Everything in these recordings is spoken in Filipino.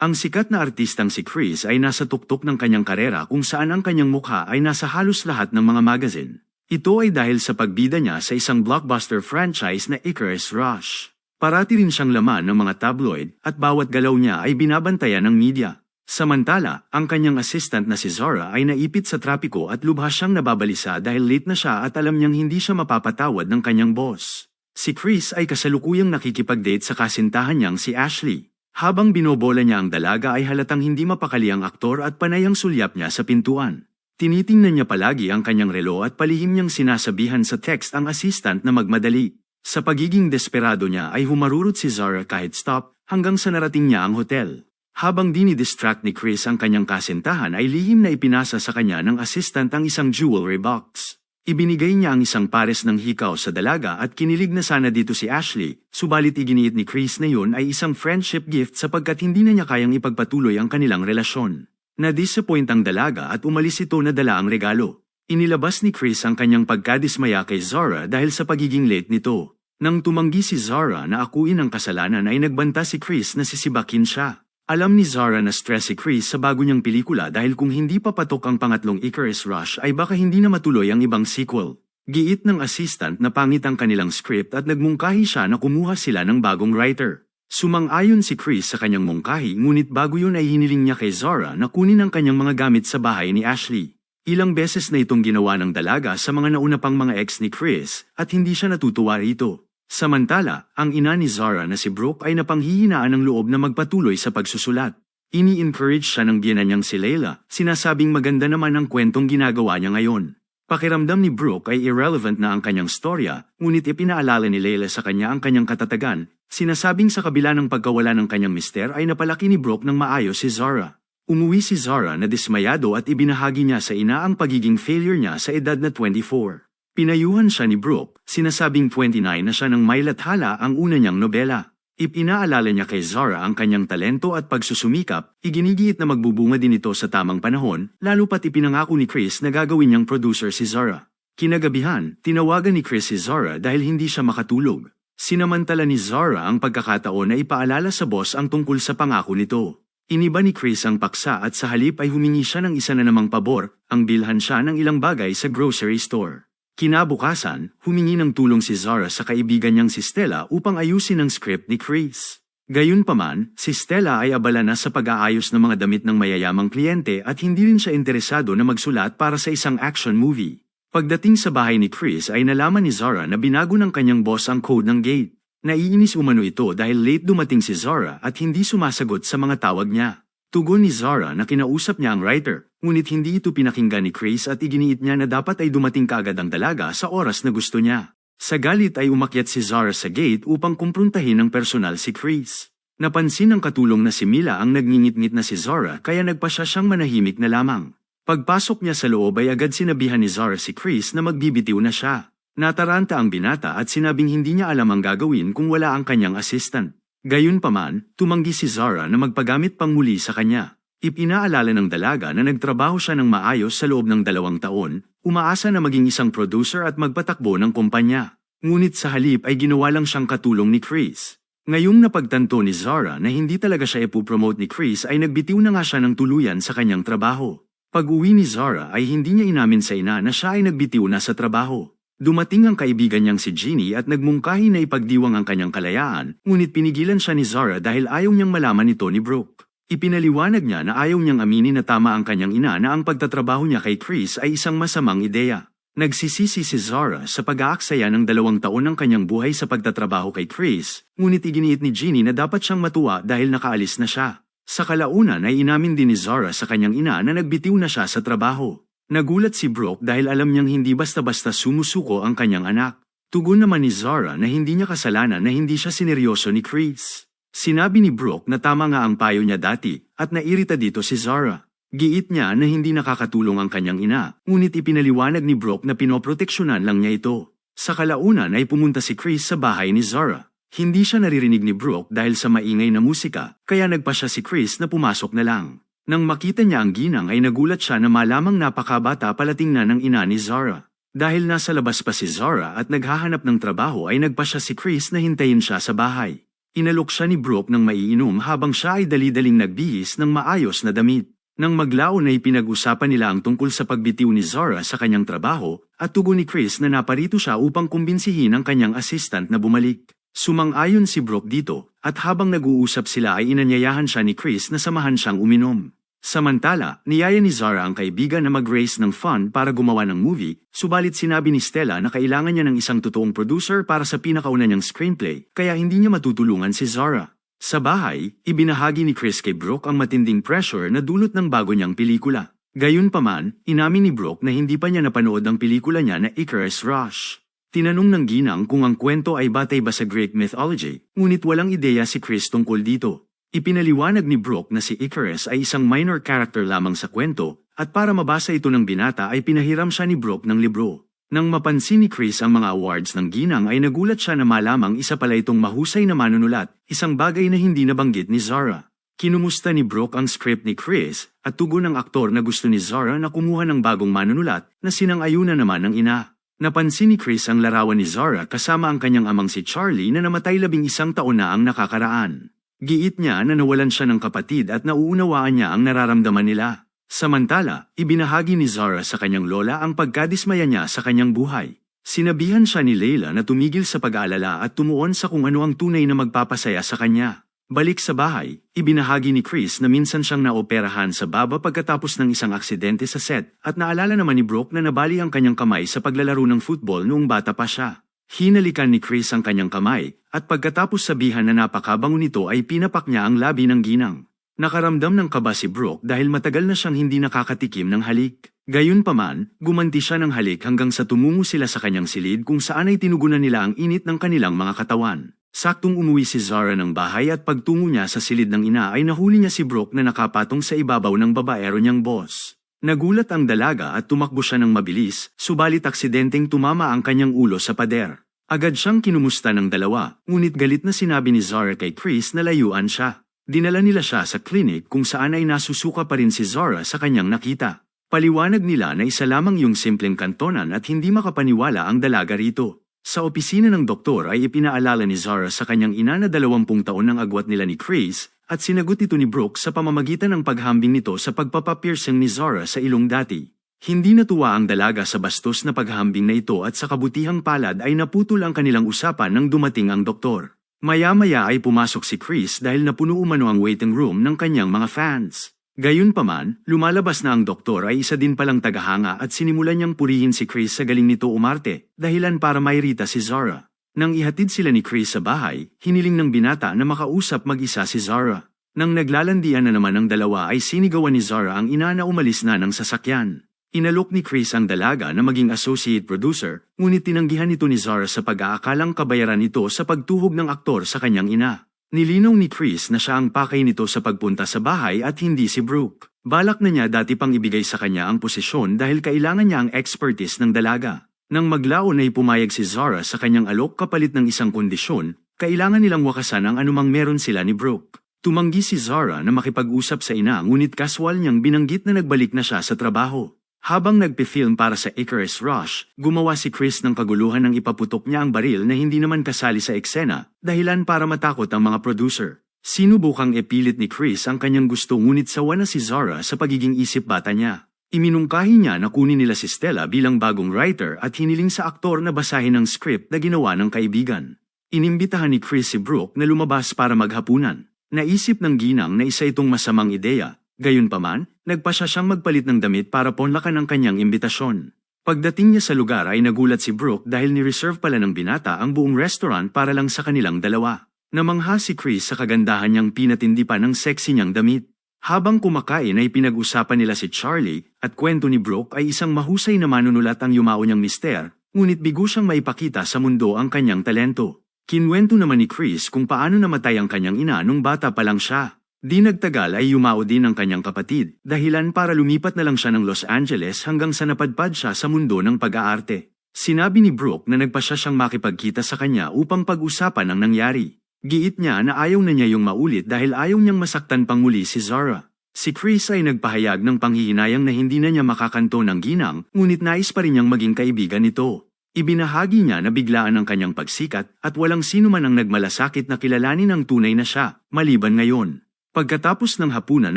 Ang sikat na artistang si Chris ay nasa tuktok ng kanyang karera kung saan ang kanyang mukha ay nasa halos lahat ng mga magazine. Ito ay dahil sa pagbida niya sa isang blockbuster franchise na Icarus Rush. Parati rin siyang laman ng mga tabloid at bawat galaw niya ay binabantayan ng media. Samantala, ang kanyang assistant na si Zora ay naipit sa trapiko at lubhas siyang nababalisa dahil late na siya at alam niyang hindi siya mapapatawad ng kanyang boss. Si Chris ay kasalukuyang nakikipag-date sa kasintahan niyang si Ashley. Habang binobola niya ang dalaga ay halatang hindi mapakali ang aktor at panay ang sulyap niya sa pintuan. Tinitingnan niya palagi ang kanyang relo at palihim niyang sinasabihan sa text ang assistant na magmadali. Sa pagiging desperado niya ay humarurot si Zara kahit stop hanggang sa narating niya ang hotel. Habang dinidistract ni Chris ang kanyang kasintahan ay lihim na ipinasa sa kanya ng assistant ang isang jewelry box. Ibinigay niya ang isang pares ng hikaw sa dalaga at kinilig na sana dito si Ashley, subalit iginiit ni Chris na yun ay isang friendship gift sapagkat hindi na niya kayang ipagpatuloy ang kanilang relasyon. Na-disappoint ang dalaga at umalis ito na dala ang regalo. Inilabas ni Chris ang kanyang pagkadismaya kay Zara dahil sa pagiging late nito. Nang tumanggi si Zara na akuin ang kasalanan ay nagbanta si Chris na sisibakin siya. Alam ni Zara na stress si Chris sa bago niyang pelikula dahil kung hindi papatok ang pangatlong Icarus Rush ay baka hindi na matuloy ang ibang sequel. Giit ng assistant na pangit ang kanilang script at nagmungkahi siya na kumuha sila ng bagong writer. Sumang-ayon si Chris sa kanyang mungkahi ngunit bago yun ay hiniling niya kay Zara na kunin ang kanyang mga gamit sa bahay ni Ashley. Ilang beses na itong ginawa ng dalaga sa mga nauna pang mga ex ni Chris at hindi siya natutuwa rito. Samantala, ang ina ni Zara na si Brooke ay napanghihinaan ng loob na magpatuloy sa pagsusulat. Ini-encourage siya ng biyanan niyang si Layla, sinasabing maganda naman ang kwentong ginagawa niya ngayon. Pakiramdam ni Brooke ay irrelevant na ang kanyang storya, ngunit ipinaalala ni Layla sa kanya ang kanyang katatagan, sinasabing sa kabila ng pagkawala ng kanyang mister ay napalaki ni Brooke ng maayos si Zara. Umuwi si Zara na dismayado at ibinahagi niya sa ina ang pagiging failure niya sa edad na 24. Pinayuhan siya ni Brooke, sinasabing 29 na siya nang may lathala ang una niyang nobela. Ipinaalala niya kay Zara ang kanyang talento at pagsusumikap, iginigiit na magbubunga din ito sa tamang panahon, lalo pat ipinangako ni Chris na gagawin niyang producer si Zara. Kinagabihan, tinawagan ni Chris si Zara dahil hindi siya makatulog. Sinamantala ni Zara ang pagkakataon na ipaalala sa boss ang tungkol sa pangako nito. Iniba ni Chris ang paksa at sa halip ay humingi siya ng isa na namang pabor, ang bilhan siya ng ilang bagay sa grocery store. Kinabukasan, humingi ng tulong si Zara sa kaibigan niyang si Stella upang ayusin ang script ni Chris. Gayunpaman, si Stella ay abala na sa pag-aayos ng mga damit ng mayayamang kliyente at hindi rin siya interesado na magsulat para sa isang action movie. Pagdating sa bahay ni Chris ay nalaman ni Zara na binago ng kanyang boss ang code ng gate. Naiinis umano ito dahil late dumating si Zara at hindi sumasagot sa mga tawag niya. Tugon ni Zara na kinausap niya ang writer, ngunit hindi ito pinakinggan ni Chris at iginiit niya na dapat ay dumating kaagad ang dalaga sa oras na gusto niya. Sa galit ay umakyat si Zara sa gate upang kumprontahin ng personal si Chris. Napansin ng katulong na si Mila ang nagngingit-ngit na si Zara kaya nagpasya siyang manahimik na lamang. Pagpasok niya sa loob ay agad sinabihan ni Zara si Chris na magbibitiw na siya. Nataranta ang binata at sinabing hindi niya alam ang gagawin kung wala ang kanyang assistant. Gayunpaman, tumanggi si Zara na magpagamit pang muli sa kanya. Ipinaalala ng dalaga na nagtrabaho siya ng maayos sa loob ng dalawang taon, umaasa na maging isang producer at magpatakbo ng kumpanya. Ngunit sa halip ay ginawa lang siyang katulong ni Chris. Ngayong napagtanto ni Zara na hindi talaga siya ipopromote ni Chris ay nagbitiw na nga siya ng tuluyan sa kanyang trabaho. Pag-uwi ni Zara ay hindi niya inamin sa ina na siya ay nagbitiw na sa trabaho. Dumating ang kaibigan niyang si Jeannie at nagmungkahi na ipagdiwang ang kanyang kalayaan, ngunit pinigilan siya ni Zara dahil ayaw niyang malaman ito ni Brooke. Ipinaliwanag niya na ayaw niyang aminin na tama ang kanyang ina na ang pagtatrabaho niya kay Chris ay isang masamang ideya. Nagsisisi si Zara sa pag-aaksaya ng dalawang taon ng kanyang buhay sa pagtatrabaho kay Chris, ngunit iginiit ni Jeannie na dapat siyang matuwa dahil nakaalis na siya. Sa kalaunan ay inamin din ni Zara sa kanyang ina na nagbitiw na siya sa trabaho. Nagulat si Brooke dahil alam niyang hindi basta-basta sumusuko ang kanyang anak. Tugon naman ni Zara na hindi niya kasalanan na hindi siya sineryoso ni Chris. Sinabi ni Brooke na tama nga ang payo niya dati at nairita dito si Zara. Giit niya na hindi nakakatulong ang kanyang ina, ngunit ipinaliwanag ni Brooke na pinoproteksyonan lang niya ito. Sa kalaunan ay pumunta si Chris sa bahay ni Zara. Hindi siya naririnig ni Brooke dahil sa maingay na musika, kaya nagpa siya si Chris na pumasok na lang. Nang makita niya ang ginang ay nagulat siya na malamang napakabata palating na ng ina ni Zara. Dahil nasa labas pa si Zara at naghahanap ng trabaho ay nagpa siya si Chris na hintayin siya sa bahay. Inalok siya ni Brooke ng maiinom habang siya ay dali-daling nagbihis ng maayos na damit. Nang maglaon ay pinag-usapan nila ang tungkol sa pagbitiw ni Zara sa kanyang trabaho at tugon ni Chris na naparito siya upang kumbinsihin ang kanyang assistant na bumalik. Sumang-ayon si Brooke dito at habang nag-uusap sila ay inanyayahan siya ni Chris na samahan siyang uminom. Samantala, niyaya ni Zara ang kaibigan na mag-raise ng fund para gumawa ng movie, subalit sinabi ni Stella na kailangan niya ng isang totoong producer para sa pinakauna niyang screenplay, kaya hindi niya matutulungan si Zara. Sa bahay, ibinahagi ni Chris kay Brooke ang matinding pressure na dulot ng bago niyang pelikula. Gayunpaman, inamin ni Brooke na hindi pa niya napanood ang pelikula niya na Icarus Rush. Tinanong ng ginang kung ang kwento ay batay ba sa Greek mythology, ngunit walang ideya si Chris tungkol dito. Ipinaliwanag ni Brooke na si Icarus ay isang minor character lamang sa kwento, at para mabasa ito ng binata ay pinahiram siya ni Brooke ng libro. Nang mapansin ni Chris ang mga awards ng ginang ay nagulat siya na malamang isa pala itong mahusay na manunulat, isang bagay na hindi nabanggit ni Zara. Kinumusta ni Brooke ang script ni Chris at tugon ng aktor na gusto ni Zara na kumuha ng bagong manunulat na sinang-ayuna naman ng ina. Napansin ni Chris ang larawan ni Zara kasama ang kanyang amang si Charlie na namatay labing isang taon na ang nakakaraan. Giit niya na nawalan siya ng kapatid at nauunawaan niya ang nararamdaman nila. Samantala, ibinahagi ni Zara sa kanyang lola ang pagkadismaya niya sa kanyang buhay. Sinabihan siya ni Leila na tumigil sa pag-aalala at tumuon sa kung ano ang tunay na magpapasaya sa kanya. Balik sa bahay, ibinahagi ni Chris na minsan siyang naoperahan sa baba pagkatapos ng isang aksidente sa set at naalala naman ni Brooke na nabali ang kanyang kamay sa paglalaro ng football noong bata pa siya. Hinalikan ni Chris ang kanyang kamay at pagkatapos sabihan na napakabango nito ay pinapak niya ang labi ng ginang. Nakaramdam ng kaba si Brooke dahil matagal na siyang hindi nakakatikim ng halik. Gayunpaman, gumanti siya ng halik hanggang sa tumungo sila sa kanyang silid kung saan ay tinugunan nila ang init ng kanilang mga katawan. Saktong umuwi si Zara ng bahay at pagtungo niya sa silid ng ina ay nahuli niya si Brooke na nakapatong sa ibabaw ng babaero niyang boss. Nagulat ang dalaga at tumakbo siya ng mabilis, subalit aksidenteng tumama ang kanyang ulo sa pader. Agad siyang kinumusta ng dalawa, ngunit galit na sinabi ni Zara kay Chris na layuan siya. Dinala nila siya sa clinic kung saan ay nasusuka pa rin si Zara sa kanyang nakita. Paliwanag nila na isa lamang yung simpleng kantonan at hindi makapaniwala ang dalaga rito. Sa opisina ng doktor ay ipinaalala ni Zara sa kanyang ina na dalawampung taon ng agwat nila ni Chris at sinagot ito ni Brooke sa pamamagitan ng paghambing nito sa pagpapapiercing ni Zara sa ilong dati. Hindi natuwa ang dalaga sa bastos na paghambing na ito at sa kabutihang palad ay naputol ang kanilang usapan nang dumating ang doktor. Maya-maya ay pumasok si Chris dahil napuno umano ang waiting room ng kanyang mga fans. Gayunpaman, lumalabas na ang doktor ay isa din palang tagahanga at sinimulan niyang purihin si Chris sa galing nito umarte, dahilan para mairita si Zara. Nang ihatid sila ni Chris sa bahay, hiniling ng binata na makausap mag-isa si Zara. Nang naglalandian na naman ang dalawa ay sinigawan ni Zara ang ina na umalis na ng sasakyan. Inalok ni Chris ang dalaga na maging associate producer, ngunit tinanggihan ito ni Zara sa pag-aakalang kabayaran ito sa pagtuhog ng aktor sa kanyang ina. Nilinaw ni Chris na siya ang pakay nito sa pagpunta sa bahay at hindi si Brooke. Balak na niya dati pang ibigay sa kanya ang posisyon dahil kailangan niya ang expertise ng dalaga. Nang maglaon ay pumayag si Zara sa kanyang alok kapalit ng isang kondisyon, kailangan nilang wakasan ang anumang meron sila ni Brooke. Tumanggi si Zara na makipag-usap sa ina ngunit kaswal niyang binanggit na nagbalik na siya sa trabaho. Habang nagpe-film para sa Icarus Rush, gumawa si Chris ng kaguluhan ng ipaputok niya ang baril na hindi naman kasali sa eksena, dahilan para matakot ang mga producer. Sinubukang epilit ni Chris ang kanyang gusto ngunit sawa na si Zara sa pagiging isip bata niya. Iminungkahi niya na kunin nila si Stella bilang bagong writer at hiniling sa aktor na basahin ang script na ginawa ng kaibigan. Inimbitahan ni Chris si Brooke na lumabas para maghapunan. Naisip ng ginang na isa itong masamang ideya Gayunpaman, nagpasya siyang magpalit ng damit para ponlakan ang kanyang imbitasyon. Pagdating niya sa lugar ay nagulat si Brooke dahil ni-reserve pala ng binata ang buong restaurant para lang sa kanilang dalawa. Namangha si Chris sa kagandahan niyang pinatindi pa ng sexy niyang damit. Habang kumakain ay pinag-usapan nila si Charlie at kwento ni Brooke ay isang mahusay na manunulat ang yumao niyang mister, ngunit bigo siyang maipakita sa mundo ang kanyang talento. Kinwento naman ni Chris kung paano namatay ang kanyang ina nung bata pa lang siya. Di nagtagal ay yumao din ang kanyang kapatid, dahilan para lumipat na lang siya ng Los Angeles hanggang sa napadpad siya sa mundo ng pag-aarte. Sinabi ni Brooke na nagpa siya siyang makipagkita sa kanya upang pag-usapan ang nangyari. Giit niya na ayaw na niya yung maulit dahil ayaw niyang masaktan pang muli si Zara. Si Chris ay nagpahayag ng panghihinayang na hindi na niya makakanto ng ginang, ngunit nais pa rin niyang maging kaibigan nito. Ibinahagi niya na biglaan ang kanyang pagsikat at walang sino man ang nagmalasakit na kilalanin ang tunay na siya, maliban ngayon. Pagkatapos ng hapunan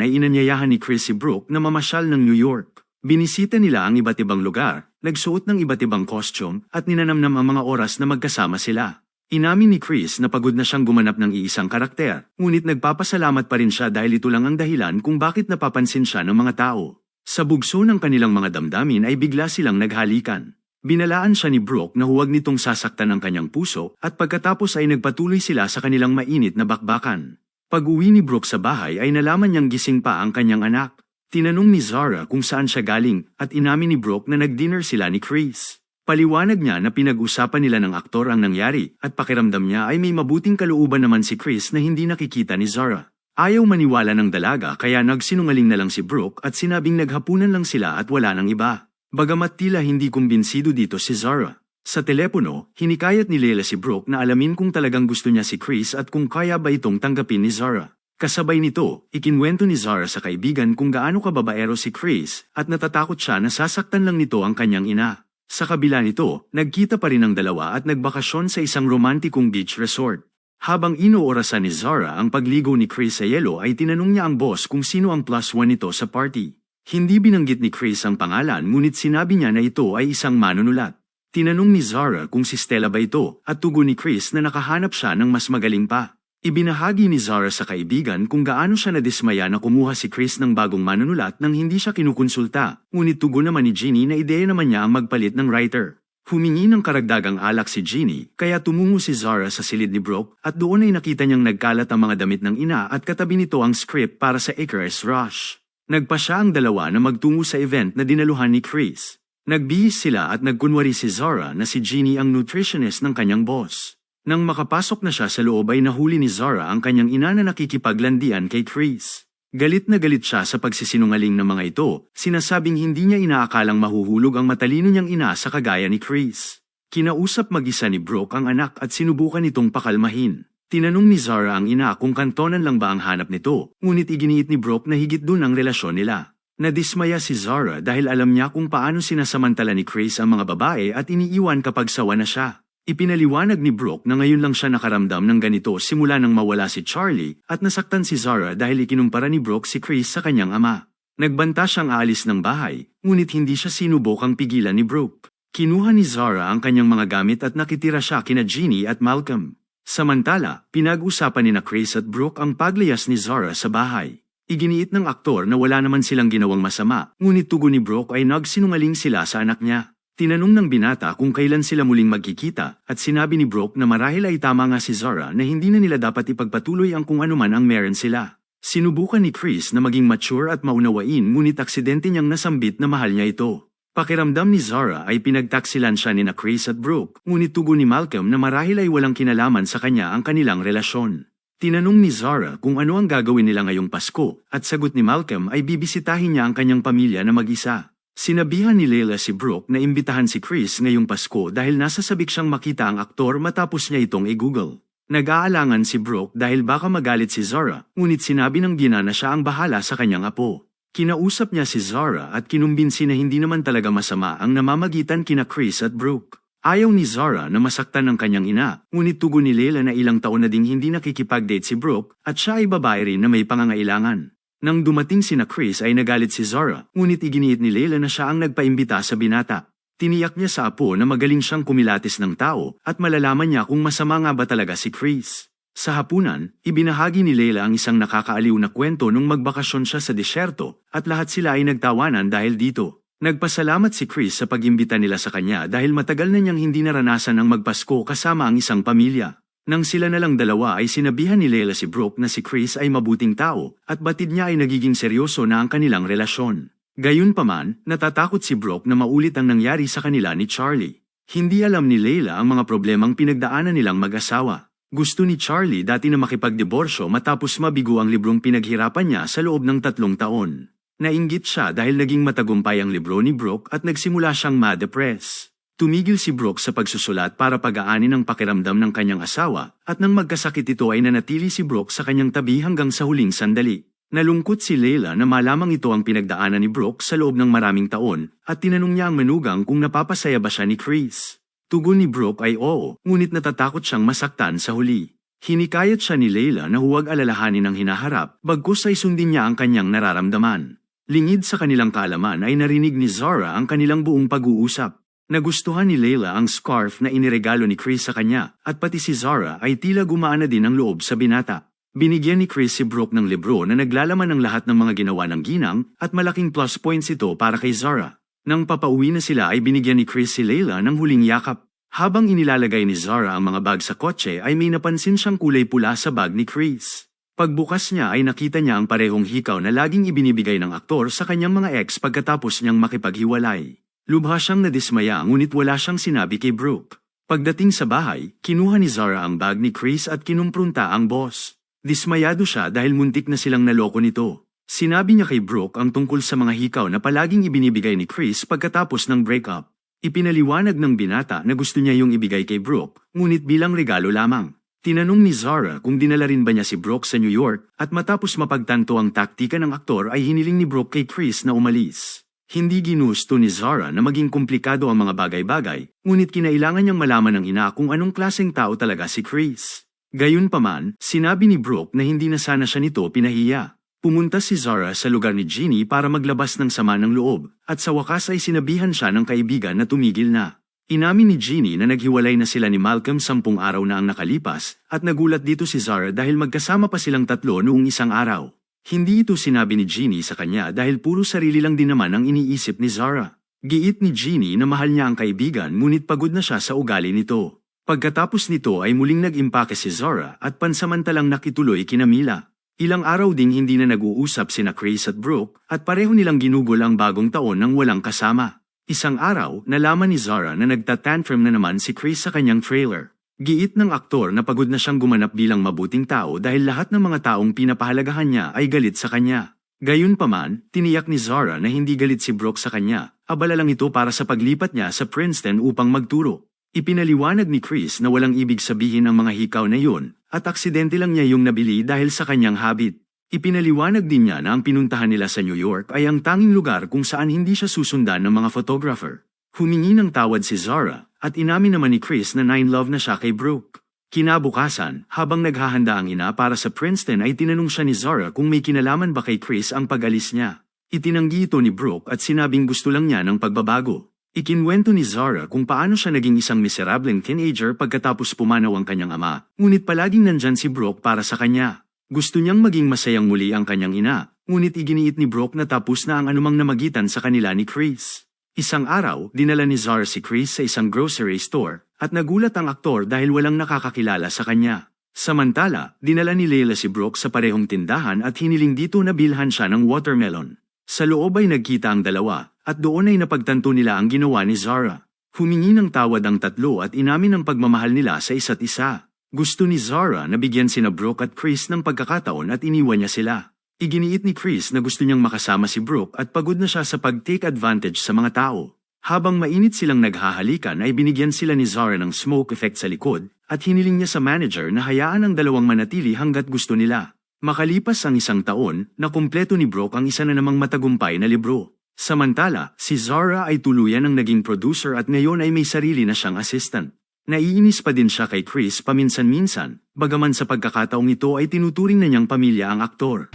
ay inanyayahan ni Chris si Brooke na mamasyal ng New York. Binisita nila ang iba't ibang lugar, nagsuot ng iba't ibang costume at ninanamnam ang mga oras na magkasama sila. Inamin ni Chris na pagod na siyang gumanap ng iisang karakter, ngunit nagpapasalamat pa rin siya dahil ito lang ang dahilan kung bakit napapansin siya ng mga tao. Sa bugso ng kanilang mga damdamin ay bigla silang naghalikan. Binalaan siya ni Brooke na huwag nitong sasaktan ang kanyang puso at pagkatapos ay nagpatuloy sila sa kanilang mainit na bakbakan. Pag-uwi ni Brooke sa bahay ay nalaman niyang gising pa ang kanyang anak. Tinanong ni Zara kung saan siya galing at inamin ni Brooke na nag-dinner sila ni Chris. Paliwanag niya na pinag-usapan nila ng aktor ang nangyari at pakiramdam niya ay may mabuting kalooban naman si Chris na hindi nakikita ni Zara. Ayaw maniwala ng dalaga kaya nagsinungaling na lang si Brooke at sinabing naghapunan lang sila at wala nang iba. Bagamat tila hindi kumbinsido dito si Zara. Sa telepono, hinikayat ni Leila si Brooke na alamin kung talagang gusto niya si Chris at kung kaya ba itong tanggapin ni Zara. Kasabay nito, ikinwento ni Zara sa kaibigan kung gaano kababaero si Chris at natatakot siya na sasaktan lang nito ang kanyang ina. Sa kabila nito, nagkita pa rin ang dalawa at nagbakasyon sa isang romantikong beach resort. Habang inoorasan ni Zara ang pagligo ni Chris sa yelo ay tinanong niya ang boss kung sino ang plus one nito sa party. Hindi binanggit ni Chris ang pangalan ngunit sinabi niya na ito ay isang manunulat. Tinanong ni Zara kung si Stella ba ito at tugon ni Chris na nakahanap siya ng mas magaling pa. Ibinahagi ni Zara sa kaibigan kung gaano siya nadismaya na kumuha si Chris ng bagong manunulat nang hindi siya kinukonsulta, ngunit tugon naman ni Jeannie na ideya naman niya ang magpalit ng writer. Humingi ng karagdagang alak si Jeannie, kaya tumungo si Zara sa silid ni Brooke at doon ay nakita niyang nagkalat ang mga damit ng ina at katabi nito ang script para sa Icarus Rush. Nagpa siya ang dalawa na magtungo sa event na dinaluhan ni Chris. Nagbihis sila at nagkunwari si Zara na si Jeannie ang nutritionist ng kanyang boss. Nang makapasok na siya sa loob ay nahuli ni Zara ang kanyang ina na nakikipaglandian kay Chris. Galit na galit siya sa pagsisinungaling ng mga ito, sinasabing hindi niya inaakalang mahuhulog ang matalino niyang ina sa kagaya ni Chris. Kinausap mag-isa ni Brooke ang anak at sinubukan itong pakalmahin. Tinanong ni Zara ang ina kung kantonan lang ba ang hanap nito, ngunit iginiit ni Brooke na higit dun ang relasyon nila. Nadismaya si Zara dahil alam niya kung paano sinasamantala ni Chris ang mga babae at iniiwan kapag sawa na siya. Ipinaliwanag ni Brooke na ngayon lang siya nakaramdam ng ganito simula nang mawala si Charlie at nasaktan si Zara dahil ikinumpara ni Brooke si Chris sa kanyang ama. Nagbanta siyang aalis ng bahay, ngunit hindi siya sinubukang pigilan ni Brooke. Kinuha ni Zara ang kanyang mga gamit at nakitira siya kina Jeannie at Malcolm. Samantala, pinag-usapan ni na Chris at Brooke ang paglayas ni Zara sa bahay. Iginiit ng aktor na wala naman silang ginawang masama, ngunit tugon ni Brooke ay nagsinungaling sila sa anak niya. Tinanong ng binata kung kailan sila muling magkikita at sinabi ni Brooke na marahil ay tama nga si Zara na hindi na nila dapat ipagpatuloy ang kung anuman ang meron sila. Sinubukan ni Chris na maging mature at maunawain ngunit aksidente niyang nasambit na mahal niya ito. Pakiramdam ni Zara ay pinagtaksilan siya ni na Chris at Brooke, ngunit tugon ni Malcolm na marahil ay walang kinalaman sa kanya ang kanilang relasyon. Tinanong ni Zara kung ano ang gagawin nila ngayong Pasko, at sagot ni Malcolm ay bibisitahin niya ang kanyang pamilya na mag-isa. Sinabihan ni Leila si Brooke na imbitahan si Chris ngayong Pasko dahil nasa sabik siyang makita ang aktor matapos niya itong i-google. Nag-aalangan si Brooke dahil baka magalit si Zara, ngunit sinabi ng gina na siya ang bahala sa kanyang apo. Kinausap niya si Zara at kinumbinsi na hindi naman talaga masama ang namamagitan kina Chris at Brooke. Ayaw ni Zara na masaktan ng kanyang ina, ngunit tugon ni Leila na ilang taon na ding hindi nakikipag-date si Brooke at siya ay babae rin na may pangangailangan. Nang dumating si na Chris ay nagalit si Zara, ngunit iginiit ni Leila na siya ang nagpaimbita sa binata. Tiniyak niya sa apo na magaling siyang kumilatis ng tao at malalaman niya kung masama nga ba talaga si Chris. Sa hapunan, ibinahagi ni Leila ang isang nakakaaliw na kwento nung magbakasyon siya sa disyerto at lahat sila ay nagtawanan dahil dito. Nagpasalamat si Chris sa pagimbita nila sa kanya dahil matagal na niyang hindi naranasan ang magpasko kasama ang isang pamilya. Nang sila na lang dalawa ay sinabihan ni Leila si Brooke na si Chris ay mabuting tao at batid niya ay nagiging seryoso na ang kanilang relasyon. Gayunpaman, natatakot si Brooke na maulit ang nangyari sa kanila ni Charlie. Hindi alam ni Leila ang mga problemang pinagdaanan nilang mag-asawa. Gusto ni Charlie dati na makipagdiborsyo matapos mabigo ang librong pinaghirapan niya sa loob ng tatlong taon. Nainggit siya dahil naging matagumpay ang libro ni Brooke at nagsimula siyang ma-depress. Tumigil si Brooke sa pagsusulat para pag-aanin ang pakiramdam ng kanyang asawa at nang magkasakit ito ay nanatili si Brooke sa kanyang tabi hanggang sa huling sandali. Nalungkot si Leila na malamang ito ang pinagdaanan ni Brooke sa loob ng maraming taon at tinanong niya ang manugang kung napapasaya ba siya ni Chris. Tugon ni Brooke ay oo, ngunit natatakot siyang masaktan sa huli. Hinikayat siya ni Layla na huwag alalahanin ang hinaharap, bagkus ay sundin niya ang kanyang nararamdaman. Lingid sa kanilang kaalaman ay narinig ni Zara ang kanilang buong pag-uusap. Nagustuhan ni Layla ang scarf na iniregalo ni Chris sa kanya, at pati si Zara ay tila gumaan din ang loob sa binata. Binigyan ni Chris si Brooke ng libro na naglalaman ng lahat ng mga ginawa ng ginang at malaking plus points ito para kay Zara. Nang papauwi na sila ay binigyan ni Chris si Layla ng huling yakap. Habang inilalagay ni Zara ang mga bag sa kotse ay may napansin siyang kulay pula sa bag ni Chris. Pagbukas niya ay nakita niya ang parehong hikaw na laging ibinibigay ng aktor sa kanyang mga ex pagkatapos niyang makipaghiwalay. Lubha siyang nadismaya ngunit wala siyang sinabi kay Brooke. Pagdating sa bahay, kinuha ni Zara ang bag ni Chris at kinumprunta ang boss. Dismayado siya dahil muntik na silang naloko nito. Sinabi niya kay Brooke ang tungkol sa mga hikaw na palaging ibinibigay ni Chris pagkatapos ng breakup. Ipinaliwanag ng binata na gusto niya yung ibigay kay Brooke, ngunit bilang regalo lamang. Tinanong ni Zara kung dinala rin ba niya si Brooke sa New York at matapos mapagtanto ang taktika ng aktor ay hiniling ni Brooke kay Chris na umalis. Hindi ginusto ni Zara na maging komplikado ang mga bagay-bagay, ngunit kinailangan niyang malaman ng ina kung anong klaseng tao talaga si Chris. Gayunpaman, sinabi ni Brooke na hindi na sana siya nito pinahiya. Pumunta si Zara sa lugar ni Jeannie para maglabas ng sama ng loob, at sa wakas ay sinabihan siya ng kaibigan na tumigil na. Inamin ni Jeannie na naghiwalay na sila ni Malcolm sampung araw na ang nakalipas, at nagulat dito si Zara dahil magkasama pa silang tatlo noong isang araw. Hindi ito sinabi ni Jeannie sa kanya dahil puro sarili lang din naman ang iniisip ni Zara. Giit ni Jeannie na mahal niya ang kaibigan ngunit pagod na siya sa ugali nito. Pagkatapos nito ay muling nag-impake si Zara at pansamantalang nakituloy kina Mila. Ilang araw ding hindi na nag-uusap sina Chris at Brooke at pareho nilang ginugol ang bagong taon ng walang kasama. Isang araw, nalaman ni Zara na nagtatantrum na naman si Chris sa kanyang trailer. Giit ng aktor na pagod na siyang gumanap bilang mabuting tao dahil lahat ng mga taong pinapahalagahan niya ay galit sa kanya. Gayunpaman, tiniyak ni Zara na hindi galit si Brooke sa kanya, abala lang ito para sa paglipat niya sa Princeton upang magturo. Ipinaliwanag ni Chris na walang ibig sabihin ang mga hikaw na yun, at aksidente lang niya yung nabili dahil sa kanyang habit. Ipinaliwanag din niya na ang pinuntahan nila sa New York ay ang tanging lugar kung saan hindi siya susundan ng mga photographer. Humingi ng tawad si Zara, at inamin naman ni Chris na nine love na siya kay Brooke. Kinabukasan, habang naghahanda ang ina para sa Princeton ay tinanong siya ni Zara kung may kinalaman ba kay Chris ang pag-alis niya. Itinanggi ito ni Brooke at sinabing gusto lang niya ng pagbabago. Ikinwento ni Zara kung paano siya naging isang miserableng teenager pagkatapos pumanaw ang kanyang ama, ngunit palaging nandyan si Brooke para sa kanya. Gusto niyang maging masayang muli ang kanyang ina, ngunit iginiit ni Brooke na tapos na ang anumang namagitan sa kanila ni Chris. Isang araw, dinala ni Zara si Chris sa isang grocery store, at nagulat ang aktor dahil walang nakakakilala sa kanya. Samantala, dinala ni Leila si Brooke sa parehong tindahan at hiniling dito na bilhan siya ng watermelon. Sa loob ay nagkita ang dalawa, at doon ay napagtanto nila ang ginawa ni Zara. Humingi ng tawad ang tatlo at inamin ang pagmamahal nila sa isa't isa. Gusto ni Zara na bigyan sina Brooke at Chris ng pagkakataon at iniwan niya sila. Iginiit ni Chris na gusto niyang makasama si Brooke at pagod na siya sa pag-take advantage sa mga tao. Habang mainit silang naghahalikan ay binigyan sila ni Zara ng smoke effect sa likod at hiniling niya sa manager na hayaan ang dalawang manatili hanggat gusto nila. Makalipas ang isang taon, nakumpleto ni Brooke ang isa na namang matagumpay na libro. Samantala, si Zara ay tuluyan ang naging producer at ngayon ay may sarili na siyang assistant. Naiinis pa din siya kay Chris paminsan-minsan, bagaman sa pagkakataong ito ay tinuturing na niyang pamilya ang aktor.